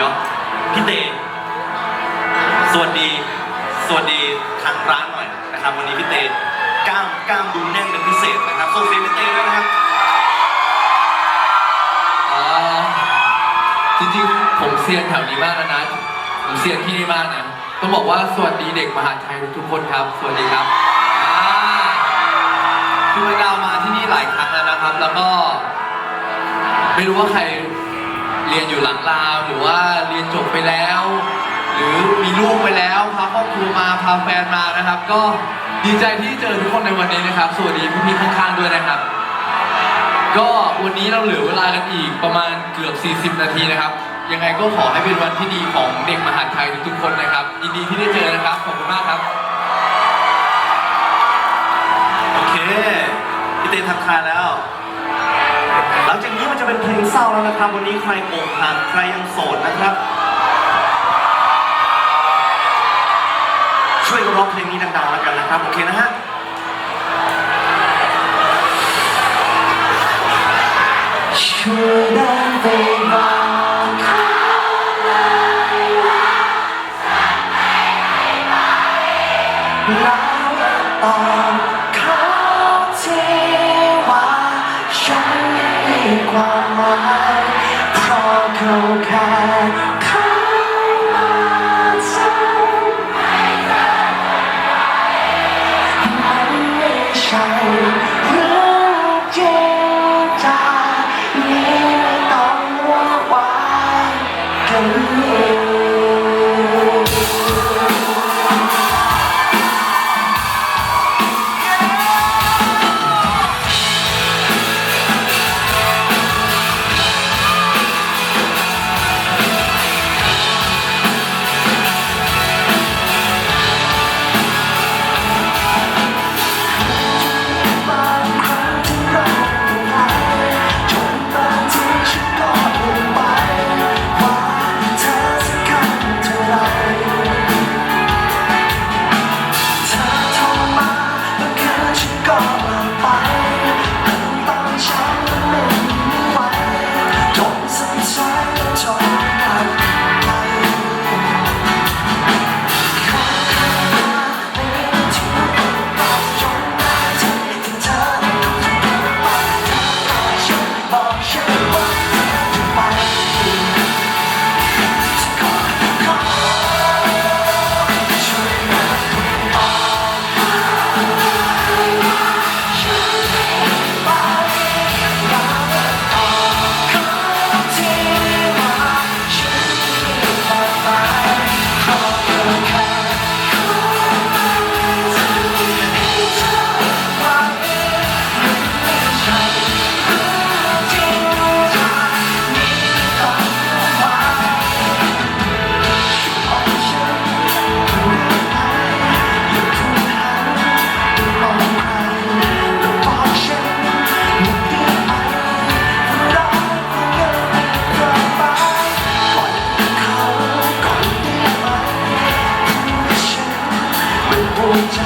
ดี๋ยวพี่เตสวัสดี สวัสดีทางร้านหน่อยนะครับวันนี้พี่เตกล้ามกล้ามดูแน่นเป็นพิเศษนะครับส่งเสียงพี่เตด้วยนะครับอ่าจริงๆ ผมเซียนแถวนี้มากแล้วนะ ผมเซียนที่นี่มากนะ ต้องบอกว่าสวัสดีเด็กมหาชัยทุกคนครับ สวัสดีครับอ่าคือดามาที่นี่หลายครั้งแล้วนะครับ แล้วก็ ไม่รู้ว่าใครเรียนอยู่หลังราว แล้ว หรือมีลูกไปแล้วพาครอบครัวมาพาแฟนมานะครับ ก็ดีใจที่เจอทุกคนในวันนี้นะครับ สวัสดีพี่ๆข้างๆด้วยนะครับ ก็วันนี้เราเหลือเวลากันอีกประมาณเกือบ 40 นาทีนะครับ ยังไงก็ขอให้เป็นวันที่ดีของเด็กมหาดไทยทุกๆคนนะครับยินดีที่ได้เจอนะครับขอบคุณมากครับโอเคพี่เต้ทักทายแล้วหลังจากนี้มันจะเป็นเพลงเศร้าแล้วนะครับ วันนี้ใครอกหักใครยังโสดนะครับ นะครับโอเคนะฮะช่วยเดินไปบอกเขาเลยว่าแล้วตอบเขาทีว่าฉันมีความหมายเพราะเขา gonna find vou te